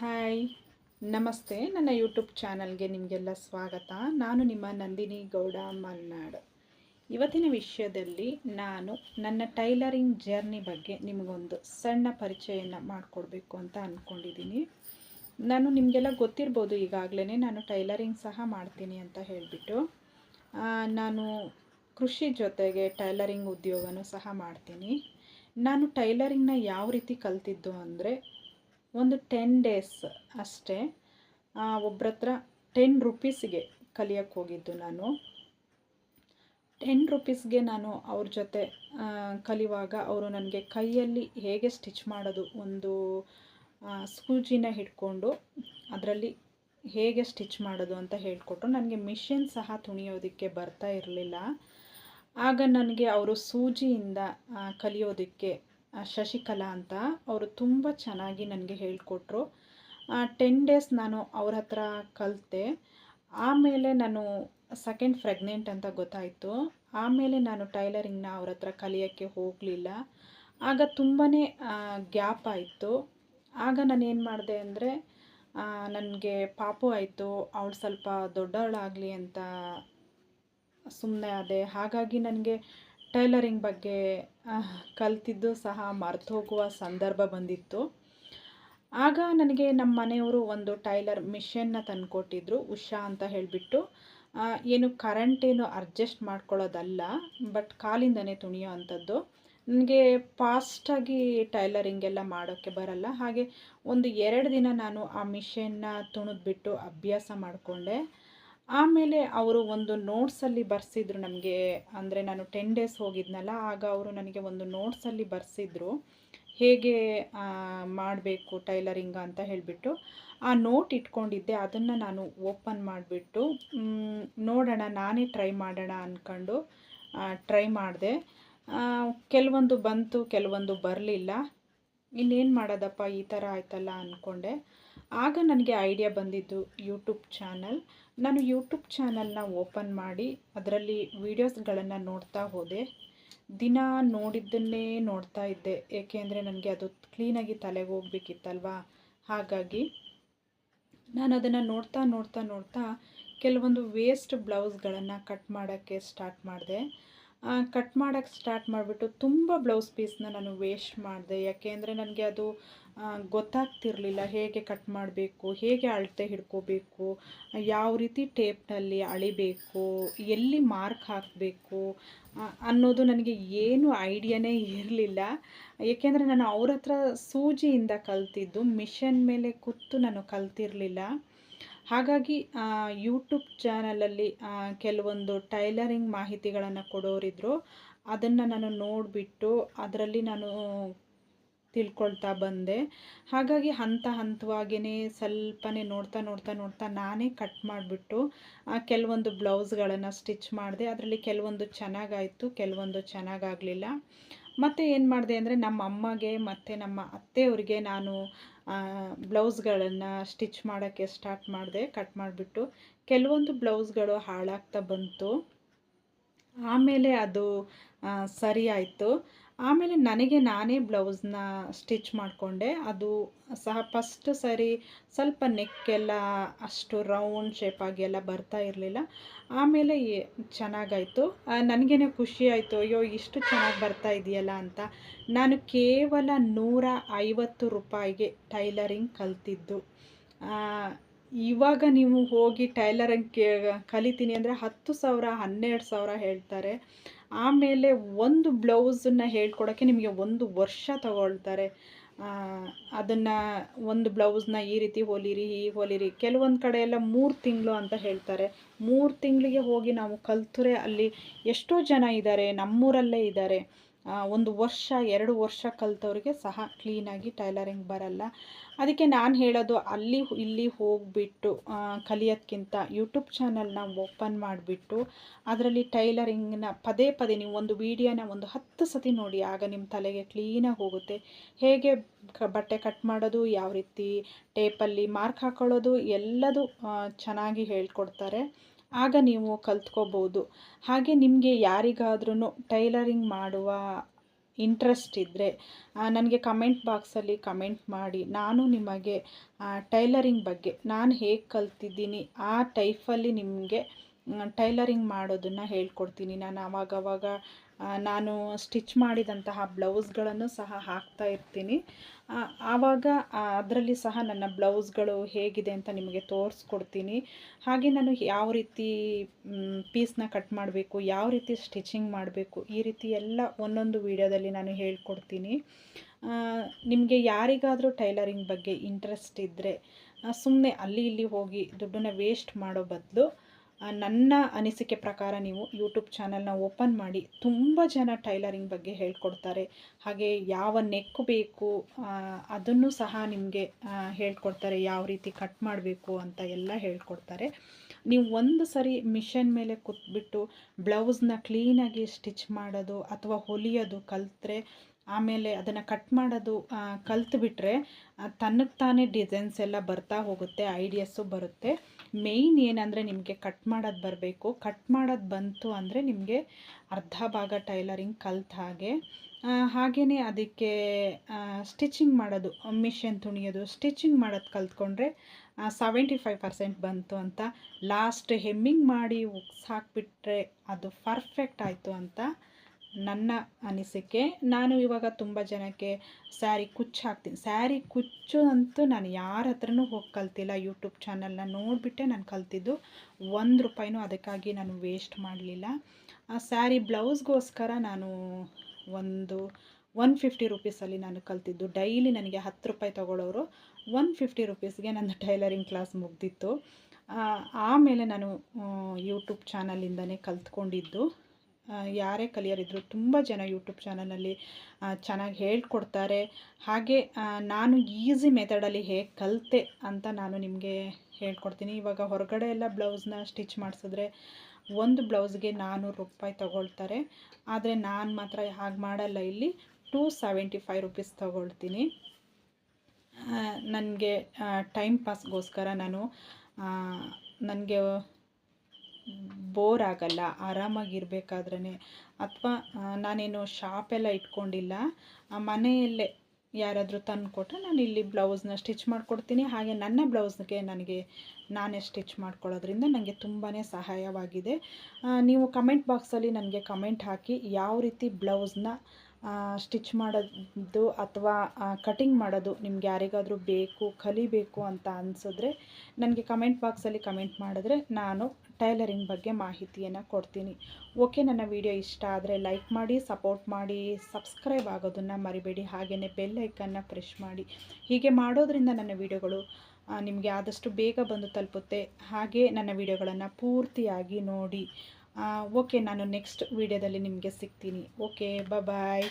Hi. ನಮಸ್ತೆ. ನನ್ನ YouTube ಚಾನಲ್ಗೆ ನಿಮಗೆಲ್ಲ ಸ್ವಾಗತ. ನಾನು ನಿಮ್ಮ ನಂದಿನಿ ಗೌಡ ಮಲ್ನಾಡ್. ಇವತ್ತಿನ ವಿಷಯದಲ್ಲಿ ನಾನು ನನ್ನ ಟೈಲರಿಂಗ್ ಜರ್ನಿ ಬಗ್ಗೆ ನಿಮಗೊಂದು ಸಣ್ಣ ಪರಿಚಯನ ಮಾಡಿಕೊಡ್ಬೇಕು ಅಂತ ಅಂದ್ಕೊಂಡಿದ್ದೀನಿ ನಾನು ನಿಮಗೆಲ್ಲ ಗೊತ್ತಿರ್ಬೋದು ಈಗಾಗಲೇ ನಾನು ಟೈಲರಿಂಗ್ ಸಹ ಮಾಡ್ತೀನಿ ಅಂತ ಹೇಳಿಬಿಟ್ಟು. ನಾನು ಕೃಷಿ ಜೊತೆಗೆ ಟೈಲರಿಂಗ್ ಉದ್ಯೋಗನೂ ಸಹ ಮಾಡ್ತೀನಿ. ನಾನು ಟೈಲರಿಂಗ್ನ ಯಾವ ರೀತಿ ಕಲ್ತಿದ್ದು ಅಂದರೆ ಒಂದು ಟೆನ್ ಡೇಸ್ ಅಷ್ಟೇ ಒಬ್ಬರ ಹತ್ರ ಟೆನ್ ರುಪೀಸ್ಗೆ ಕಲಿಯೋಕ್ಕೆ ಹೋಗಿದ್ದು ನಾನು. ಟೆನ್ ರುಪೀಸ್ಗೆ ನಾನು ಅವ್ರ ಜೊತೆ ಕಲಿಯುವಾಗ ಅವರು ನನಗೆ ಕೈಯಲ್ಲಿ ಹೇಗೆ ಸ್ಟಿಚ್ ಮಾಡೋದು ಒಂದು ಸೂಜಿನ ಹಿಡ್ಕೊಂಡು ಅದರಲ್ಲಿ ಹೇಗೆ ಸ್ಟಿಚ್ ಮಾಡೋದು ಅಂತ ಹೇಳಿಕೊಟ್ರು ನನಗೆ ಮಿಷಿನ್ ಸಹ ತುಣಿಯೋದಕ್ಕೆ ಬರ್ತಾ ಇರಲಿಲ್ಲ. ಆಗ ನನಗೆ ಅವರು ಸೂಜಿಯಿಂದ ಕಲಿಯೋದಕ್ಕೆ ಶಶಿಕಲಾ ಅಂತ, ಅವರು ತುಂಬ ಚೆನ್ನಾಗಿ ನನಗೆ ಹೇಳಿಕೊಟ್ರು. ಟೆನ್ ಡೇಸ್ ನಾನು ಅವ್ರ ಹತ್ರ ಕಲಿತೆ. ಆಮೇಲೆ ನಾನು ಸೆಕೆಂಡ್ ಪ್ರೆಗ್ನೆಂಟ್ ಅಂತ ಗೊತ್ತಾಯಿತು. ಆಮೇಲೆ ನಾನು ಟೈಲರಿಂಗ್ನ ಅವ್ರ ಹತ್ರ ಕಲಿಯೋಕ್ಕೆ ಹೋಗಲಿಲ್ಲ. ಆಗ ತುಂಬಾ ಗ್ಯಾಪ್ ಆಯಿತು. ಆಗ ನಾನು ಏನು ಮಾಡಿದೆ ಅಂದರೆ ನನಗೆ ಪಾಪು ಆಯಿತು. ಅವಳು ಸ್ವಲ್ಪ ದೊಡ್ಡವಳಾಗಲಿ ಅಂತ ಸುಮ್ಮನೆ ಆದೆ. ಹಾಗಾಗಿ ನನಗೆ ಟೈಲರಿಂಗ್ ಬಗ್ಗೆ ಕಲ್ತಿದ್ದು ಸಹ ಮರ್ತು ಹೋಗುವ ಸಂದರ್ಭ ಬಂದಿತ್ತು. ಆಗ ನನಗೆ ನಮ್ಮ ಮನೆಯವರು ಒಂದು ಟೈಲರ್ ಮಿಷನ್ನ ತಂದುಕೊಟ್ಟಿದ್ರು, ಉಷಾ ಅಂತ ಹೇಳಿಬಿಟ್ಟು. ಏನು ಕರೆಂಟ್ ಏನು ಅಡ್ಜಸ್ಟ್ ಮಾಡ್ಕೊಳ್ಳೋದಲ್ಲ, ಬಟ್ ಕಾಲಿಂದನೇ ತುಣಿಯೋ ಅಂಥದ್ದು. ನನಗೆ ಫಾಸ್ಟಾಗಿ ಟೈಲರಿಂಗ್ ಎಲ್ಲ ಮಾಡೋಕ್ಕೆ ಬರಲ್ಲ. ಹಾಗೆ ಒಂದು ಎರಡು ದಿನ ನಾನು ಆ ಮಿಷನ್ನ ತುಣಿದ್ಬಿಟ್ಟು ಅಭ್ಯಾಸ ಮಾಡಿಕೊಂಡೆ. ಆಮೇಲೆ ಅವರು ಒಂದು ನೋಟ್ಸಲ್ಲಿ ಬರೆಸಿದ್ರು ನಮಗೆ, ಅಂದರೆ ನಾನು ಟೆನ್ ಡೇಸ್ ಹೋಗಿದ್ನಲ್ಲ, ಆಗ ಅವರು ನನಗೆ ಒಂದು ನೋಟ್ಸಲ್ಲಿ ಬರೆಸಿದ್ರು, ಹೇಗೆ ಮಾಡಬೇಕು ಟೈಲರಿಂಗ್ ಅಂತ ಹೇಳಿಬಿಟ್ಟು. ಆ ನೋಟ್ ಇಟ್ಕೊಂಡಿದ್ದೆ, ಅದನ್ನು ನಾನು ಓಪನ್ ಮಾಡಿಬಿಟ್ಟು ನೋಡೋಣ, ನಾನೇ ಟ್ರೈ ಮಾಡೋಣ ಅಂದ್ಕೊಂಡು ಟ್ರೈ ಮಾಡಿದೆ. ಕೆಲವೊಂದು ಬಂತು, ಕೆಲವೊಂದು ಬರಲಿಲ್ಲ. ಇನ್ನೇನು ಮಾಡೋದಪ್ಪ, ಈ ಥರ ಆಯ್ತಲ್ಲ ಅಂದ್ಕೊಂಡೆ ಆಗ ನನಗೆ ಐಡಿಯಾ ಬಂದಿದ್ದು ಯೂಟ್ಯೂಬ್ ಚಾನಲ್. ನಾನು ಯೂಟ್ಯೂಬ್ ಚಾನಲ್ನ ಓಪನ್ ಮಾಡಿ ಅದರಲ್ಲಿ ವೀಡಿಯೋಸ್ಗಳನ್ನು ನೋಡ್ತಾ ಹೋದೆ. ದಿನ ನೋಡಿದ್ದನ್ನೇ ನೋಡ್ತಾ ಇದ್ದೆ. ಏಕೆಂದರೆ ನನಗೆ ಅದು ಕ್ಲೀನಾಗಿ ತಲೆಗೆ ಹೋಗ್ಬೇಕಿತ್ತಲ್ವಾ? ಹಾಗಾಗಿ ನಾನು ಅದನ್ನು ನೋಡ್ತಾ ನೋಡ್ತಾ ನೋಡ್ತಾ ಕೆಲವೊಂದು ವೇಸ್ಟ್ ಬ್ಲೌಸ್ಗಳನ್ನು ಕಟ್ ಮಾಡೋಕ್ಕೆ ಸ್ಟಾರ್ಟ್ ಮಾಡಿದೆ. ಕಟ್ ಮಾಡೋಕ್ಕೆ ಸ್ಟಾರ್ಟ್ ಮಾಡಿಬಿಟ್ಟು ತುಂಬ ಬ್ಲೌಸ್ ಪೀಸ್ನ ನಾನು ವೇಸ್ಟ್ ಮಾಡಿದೆ. ಯಾಕೆಂದರೆ ನನಗೆ ಅದು ಗೊತ್ತಾಗ್ತಿರ್ಲಿಲ್ಲ ಹೇಗೆ ಕಟ್ ಮಾಡಬೇಕು, ಹೇಗೆ ಅಳತೆ ಹಿಡ್ಕೋಬೇಕು, ಯಾವ ರೀತಿ ಟೇಪ್ನಲ್ಲಿ ಅಳಿಬೇಕು, ಎಲ್ಲಿ ಮಾರ್ಕ್ ಹಾಕಬೇಕು ಅನ್ನೋದು ನನಗೆ ಏನು ಐಡಿಯಾನೇ ಇರಲಿಲ್ಲ. ಏಕೆಂದರೆ ನಾನು ಅವ್ರ ಹತ್ರ ಸೂಜಿಯಿಂದ ಕಲ್ತಿದ್ದು, ಮಿಷನ್ ಮೇಲೆ ಕೂತು ನಾನು ಕಲ್ತಿರಲಿಲ್ಲ. ಹಾಗಾಗಿ ಯೂಟ್ಯೂಬ್ ಚಾನಲಲ್ಲಿ ಕೆಲವೊಂದು ಟೈಲರಿಂಗ್ ಮಾಹಿತಿಗಳನ್ನು ಕೊಡೋರಿದ್ರು, ಅದನ್ನು ನಾನು ನೋಡಿಬಿಟ್ಟು, ಅದರಲ್ಲಿ ನಾನು ತಿಳ್ಕೊಳ್ತಾ ಬಂದೆ. ಹಾಗಾಗಿ ಹಂತ ಹಂತವಾಗಿಯೇ ಸ್ವಲ್ಪನೇ ನೋಡ್ತಾ ನೋಡ್ತಾ ನೋಡ್ತಾ ನಾನೇ ಕಟ್ ಮಾಡಿಬಿಟ್ಟು ಕೆಲವೊಂದು ಬ್ಲೌಸ್ಗಳನ್ನು ಸ್ಟಿಚ್ ಮಾಡಿದೆ. ಅದರಲ್ಲಿ ಕೆಲವೊಂದು ಚೆನ್ನಾಗಾಯಿತು, ಕೆಲವೊಂದು ಚೆನ್ನಾಗಾಗಲಿಲ್ಲ. ಮತ್ತು ಏನು ಮಾಡಿದೆ ಅಂದರೆ ನಮ್ಮ ಅಮ್ಮಗೆ ಮತ್ತು ನಮ್ಮ ಅತ್ತೆಯವ್ರಿಗೆ ನಾನು ಬ್ಲೌಸ್ಗಳನ್ನು ಸ್ಟಿಚ್ ಮಾಡೋಕ್ಕೆ ಸ್ಟಾರ್ಟ್ ಮಾಡಿದೆ, ಕಟ್ ಮಾಡಿಬಿಟ್ಟು. ಕೆಲವೊಂದು ಬ್ಲೌಸ್ಗಳು ಹಾಳಾಗ್ತಾ ಬಂತು. ಆಮೇಲೆ ಅದು ಸರಿ ಆಯಿತು. ಆಮೇಲೆ ನನಗೆ ನಾನೇ ಬ್ಲೌಸ್ನ ಸ್ಟಿಚ್ ಮಾಡಿಕೊಂಡೆ. ಅದು ಸಹ ಫಸ್ಟ್ ಸರಿ ಸ್ವಲ್ಪ ನೆಕ್ಕೆಲ್ಲ ಅಷ್ಟು ರೌಂಡ್ ಶೇಪಾಗಿ ಎಲ್ಲ ಬರ್ತಾ ಇರಲಿಲ್ಲ. ಆಮೇಲೆ ಚೆನ್ನಾಗಾಯಿತು. ನನಗೇನೆ ಖುಷಿ ಆಯಿತು. ಅಯ್ಯೋ, ಇಷ್ಟು ಚೆನ್ನಾಗಿ ಬರ್ತಾ ಇದೆಯಲ್ಲ ಅಂತ. ನಾನು ಕೇವಲ ನೂರ ಐವತ್ತು ರೂಪಾಯಿಗೆ ಟೈಲರಿಂಗ್ ಕಲ್ತಿದ್ದು. ಇವಾಗ ನೀವು ಹೋಗಿ ಟೈಲರಿಂಗ್ ಕಲಿತೀನಿ ಅಂದರೆ ಹತ್ತು ಸಾವಿರ, ಹನ್ನೆರಡು ಸಾವಿರ ಹೇಳ್ತಾರೆ. ಆಮೇಲೆ ಒಂದು ಬ್ಲೌಸನ್ನು ಹೇಳ್ಕೊಡೋಕ್ಕೆ ನಿಮಗೆ ಒಂದು ವರ್ಷ ತಗೊಳ್ತಾರೆ. ಅದನ್ನು ಒಂದು ಬ್ಲೌಸ್ನ ಈ ರೀತಿ ಹೊಲಿರಿ, ಈ ಹೊಲಿರಿ. ಕೆಲವೊಂದು ಕಡೆ ಎಲ್ಲ ಮೂರು ತಿಂಗಳು ಅಂತ ಹೇಳ್ತಾರೆ. ಮೂರು ತಿಂಗಳಿಗೆ ಹೋಗಿ ನಾವು ಕಲ್ತರೆ ಅಲ್ಲಿ ಎಷ್ಟೋ ಜನ ಇದ್ದಾರೆ, ನಮ್ಮೂರಲ್ಲೇ ಇದ್ದಾರೆ. ಒಂದು ವರ್ಷ, ಎರಡು ವರ್ಷ ಕಲಿತವ್ರಿಗೆ ಸಹ ಕ್ಲೀನಾಗಿ ಟೈಲರಿಂಗ್ ಬರಲ್ಲ. ಅದಕ್ಕೆ ನಾನು ಹೇಳೋದು, ಅಲ್ಲಿ ಇಲ್ಲಿ ಹೋಗಿಬಿಟ್ಟು ಕಲಿಯೋದ್ಕಿಂತ ಯೂಟ್ಯೂಬ್ ಚಾನಲ್ನ ಓಪನ್ ಮಾಡಿಬಿಟ್ಟು, ಅದರಲ್ಲಿ ಟೈಲರಿಂಗ್ನ ಪದೇ ಪದೇ ನೀವು ಒಂದು ವೀಡಿಯೋನ ಒಂದು ಹತ್ತು ಸತಿ ನೋಡಿ, ಆಗ ನಿಮ್ಮ ತಲೆಗೆ ಕ್ಲೀನಾಗಿ ಹೋಗುತ್ತೆ. ಹೇಗೆ ಬಟ್ಟೆ ಕಟ್ ಮಾಡೋದು, ಯಾವ ರೀತಿ ಟೇಪಲ್ಲಿ ಮಾರ್ಕ್ ಹಾಕೊಳ್ಳೋದು, ಎಲ್ಲದೂ ಚೆನ್ನಾಗಿ ಹೇಳ್ಕೊಡ್ತಾರೆ. ಆಗ ನೀವು ಕಲ್ತ್ಕೋಬೋದು. ಹಾಗೆ ನಿಮಗೆ ಯಾರಿಗಾದ್ರೂ ಟೈಲರಿಂಗ್ ಮಾಡುವ ಇಂಟ್ರೆಸ್ಟ್ ಇದ್ದರೆ ನನಗೆ ಕಮೆಂಟ್ ಬಾಕ್ಸಲ್ಲಿ ಕಮೆಂಟ್ ಮಾಡಿ. ನಾನು ನಿಮಗೆ ಟೈಲರಿಂಗ್ ಬಗ್ಗೆ, ನಾನು ಹೇಗೆ ಕಲ್ತಿದ್ದೀನಿ, ಆ ಟೈಫಲ್ಲಿ ನಿಮಗೆ ಟೈಲರಿಂಗ್ ಮಾಡೋದನ್ನು ಹೇಳ್ಕೊಡ್ತೀನಿ. ನಾನು ಆವಾಗವಾಗ ನಾನು ಸ್ಟಿಚ್ ಮಾಡಿದಂತಹ ಬ್ಲೌಸ್ಗಳನ್ನು ಸಹ ಹಾಕ್ತಾ ಇರ್ತೀನಿ. ಆವಾಗ ಅದರಲ್ಲಿ ಸಹ ನನ್ನ ಬ್ಲೌಸ್ಗಳು ಹೇಗಿದೆ ಅಂತ ನಿಮಗೆ ತೋರಿಸ್ಕೊಡ್ತೀನಿ. ಹಾಗೆ ನಾನು ಯಾವ ರೀತಿ ಪೀಸ್ನ ಕಟ್ ಮಾಡಬೇಕು, ಯಾವ ರೀತಿ ಸ್ಟಿಚಿಂಗ್ ಮಾಡಬೇಕು, ಈ ರೀತಿ ಎಲ್ಲ ಒಂದೊಂದು ವಿಡಿಯೋದಲ್ಲಿ ನಾನು ಹೇಳ್ಕೊಡ್ತೀನಿ. ನಿಮಗೆ ಯಾರಿಗಾದರೂ ಟೈಲರಿಂಗ್ ಬಗ್ಗೆ ಇಂಟ್ರೆಸ್ಟ್ ಇದ್ದರೆ ಸುಮ್ಮನೆ ಅಲ್ಲಿ ಇಲ್ಲಿ ಹೋಗಿ ದುಡ್ಡನ್ನ ವೇಸ್ಟ್ ಮಾಡೋ ಬದಲು ನನ್ನ ಅನಿಸಿಕೆ ಪ್ರಕಾರ ನೀವು ಯೂಟ್ಯೂಬ್ ಚಾನಲ್ನ ಓಪನ್ ಮಾಡಿ ತುಂಬ ಜನ ಟೈಲರಿಂಗ್ ಬಗ್ಗೆ ಹೇಳ್ಕೊಡ್ತಾರೆ. ಹಾಗೆ ಯಾವ ನೆಕ್ ಬೇಕು ಅದನ್ನು ಸಹ ನಿಮಗೆ ಹೇಳ್ಕೊಡ್ತಾರೆ, ಯಾವ ರೀತಿ ಕಟ್ ಮಾಡಬೇಕು ಅಂತ ಎಲ್ಲ ಹೇಳ್ಕೊಡ್ತಾರೆ. ನೀವು ಒಂದು ಸರಿ ಮಿಷನ್ ಮೇಲೆ ಕೂತ್ಬಿಟ್ಟು ಬ್ಲೌಸ್ನ ಕ್ಲೀನಾಗಿ ಸ್ಟಿಚ್ ಮಾಡೋದು ಅಥವಾ ಹೊಲಿಯೋದು ಕಲಿತ್ರೆ, ಆಮೇಲೆ ಅದನ್ನು ಕಟ್ ಮಾಡೋದು ಕಲ್ತ್ಬಿಟ್ರೆ ತನ್ನಕ್ಕೆ ತಾನೇ ಡಿಸೈನ್ಸ್ ಎಲ್ಲ ಬರ್ತಾ ಹೋಗುತ್ತೆ ಐಡಿಯಾಸು ಬರುತ್ತೆ. ಮೇಯ್ನ್ ಏನಂದರೆ ನಿಮಗೆ ಕಟ್ ಮಾಡೋದು ಬರಬೇಕು. ಕಟ್ ಮಾಡೋದು ಬಂತು ಅಂದರೆ ನಿಮಗೆ ಅರ್ಧ ಭಾಗ ಟೈಲರಿಂಗ್ ಕಲ್ತ ಹಾಗೆ ಹಾಗೆಯೇ ಅದಕ್ಕೆ ಸ್ಟಿಚಿಂಗ್ ಮಾಡೋದು ಮಿಷನ್ ತುಣಿಯೋದು. ಸ್ಟಿಚಿಂಗ್ ಮಾಡೋದು ಕಲ್ತ್ಕೊಂಡ್ರೆ ಸೆವೆಂಟಿ ಫೈವ್ ಪರ್ಸೆಂಟ್ ಬಂತು ಅಂತ. ಲಾಸ್ಟ್ ಹೆಮ್ಮಿಂಗ್ ಮಾಡಿ ಉಕ್ಸ್ ಹಾಕಿಬಿಟ್ರೆ ಅದು ಪರ್ಫೆಕ್ಟ್ ಆಯಿತು ಅಂತ ನನ್ನ ಅನಿಸಿಕೆ. ನಾನು ಇವಾಗ ತುಂಬ ಜನಕ್ಕೆ ಸ್ಯಾರಿ ಕುಚ್ಚು ಹಾಕ್ತೀನಿ. ಸ್ಯಾರಿ ಕುಚ್ಚು ಅಂತೂ ನಾನು ಯಾರ ಹತ್ರನೂ ಹೋಗಿ ಕಲ್ತಿಲ್ಲ. ಯೂಟ್ಯೂಬ್ ಚಾನಲ್ನ ನೋಡಿಬಿಟ್ಟೆ ನಾನು ಕಲ್ತಿದ್ದು. ಒಂದು ರೂಪಾಯಿನೂ ಅದಕ್ಕಾಗಿ ನಾನು ವೇಸ್ಟ್ ಮಾಡಲಿಲ್ಲ. ಆ ಸ್ಯಾರಿ ಬ್ಲೌಸ್ಗೋಸ್ಕರ ನಾನು ಒಂದು ಒನ್ ಫಿಫ್ಟಿ ರುಪೀಸಲ್ಲಿ ನಾನು ಕಲ್ತಿದ್ದು. ಡೈಲಿ ನನಗೆ ಹತ್ತು ರೂಪಾಯಿ ತೊಗೊಳ್ಳೋರು ಒನ್ ಫಿಫ್ಟಿ ರುಪೀಸ್ಗೆ ನನ್ನ ಟೈಲರಿಂಗ್ ಕ್ಲಾಸ್ ಮುಗ್ದಿತ್ತು. ಆಮೇಲೆ ನಾನು ಯೂಟ್ಯೂಬ್ ಚಾನಲಿಂದನೇ ಕಲ್ತ್ಕೊಂಡಿದ್ದು. ಯಾರೇ ಕಲಿಯೋರಿದ್ರು ತುಂಬ ಜನ ಯೂಟ್ಯೂಬ್ ಚಾನಲಲ್ಲಿ ಚೆನ್ನಾಗಿ ಹೇಳ್ಕೊಡ್ತಾರೆ. ಹಾಗೆ ನಾನು ಈಸಿ ಮೆಥಡಲ್ಲಿ ಹೇಗೆ ಕಲಿತೆ ಅಂತ ನಾನು ನಿಮಗೆ ಹೇಳ್ಕೊಡ್ತೀನಿ. ಇವಾಗ ಹೊರಗಡೆ ಎಲ್ಲ ಬ್ಲೌಸ್ನ ಸ್ಟಿಚ್ ಮಾಡಿಸಿದ್ರೆ ಒಂದು ಬ್ಲೌಸ್ಗೆ ನಾನ್ನೂರು ರೂಪಾಯಿ ತಗೊಳ್ತಾರೆ. ಆದರೆ ನಾನು ಮಾತ್ರ ಹಾಗೆ ಮಾಡಲ್ಲ. ಇಲ್ಲಿ ಟೂ ಸೆವೆಂಟಿ ಫೈವ್ ರುಪೀಸ್ ತಗೊಳ್ತೀನಿ ನನಗೆ ಟೈಮ್ ಪಾಸ್ಗೋಸ್ಕರ ನಾನು ನನಗೆ ಬೋರ್ ಆಗಲ್ಲ ಆರಾಮಾಗಿರ್ಬೇಕಾದ್ರೇ ಅಥವಾ ನಾನೇನು ಶಾಪೆಲ್ಲ ಇಟ್ಕೊಂಡಿಲ್ಲ ಮನೆಯಲ್ಲೇ ಯಾರಾದರೂ ತಂದು ಕೊಟ್ಟರೆ ನಾನು ಇಲ್ಲಿ ಬ್ಲೌಸ್ನ ಸ್ಟಿಚ್ ಮಾಡಿಕೊಡ್ತೀನಿ. ಹಾಗೆ ನನ್ನ ಬ್ಲೌಸ್ಗೆ ನನಗೆ ನಾನೇ ಸ್ಟಿಚ್ ಮಾಡ್ಕೊಳ್ಳೋದ್ರಿಂದ ನನಗೆ ತುಂಬಾ ಸಹಾಯವಾಗಿದೆ. ನೀವು ಕಮೆಂಟ್ ಬಾಕ್ಸಲ್ಲಿ ನನಗೆ ಕಮೆಂಟ್ ಹಾಕಿ ಯಾವ ರೀತಿ ಬ್ಲೌಸ್ನ ಸ್ಟಿಚ್ ಮಾಡೋದು ಅಥವಾ ಕಟಿಂಗ್ ಮಾಡೋದು ನಿಮ್ಗೆ ಯಾರಿಗಾದರೂ ಬೇಕು, ಕಲಿಬೇಕು ಅಂತ ಅನಿಸಿದ್ರೆ ನನಗೆ ಕಮೆಂಟ್ ಬಾಕ್ಸಲ್ಲಿ ಕಮೆಂಟ್ ಮಾಡಿದ್ರೆ ನಾನು ಟೈಲರಿಂಗ್ ಬಗ್ಗೆ ಮಾಹಿತಿಯನ್ನು ಕೊಡ್ತೀನಿ. ಓಕೆ ನನ್ನ ವಿಡಿಯೋ ಇಷ್ಟ ಆದರೆ ಲೈಕ್ ಮಾಡಿ ಸಪೋರ್ಟ್ ಮಾಡಿ ಸಬ್ಸ್ಕ್ರೈಬ್ ಆಗೋದನ್ನು ಮರಿಬೇಡಿ. ಹಾಗೆಯೇ ಬೆಲ್ ಐಕನ್ನ ಪ್ರೆಶ್ ಮಾಡಿ. ಹೀಗೆ ಮಾಡೋದ್ರಿಂದ ನನ್ನ ವಿಡಿಯೋಗಳು ನಿಮಗೆ ಆದಷ್ಟು ಬೇಗ ಬಂದು ತಲುಪುತ್ತೆ. ಹಾಗೆ ನನ್ನ ವಿಡಿಯೋಗಳನ್ನು ಪೂರ್ತಿಯಾಗಿ ನೋಡಿ. ಓಕೆ ನಾನು ನೆಕ್ಸ್ಟ್ ವಿಡಿಯೋದಲ್ಲಿ ನಿಮಗೆ ಸಿಗ್ತೀನಿ. Okay bye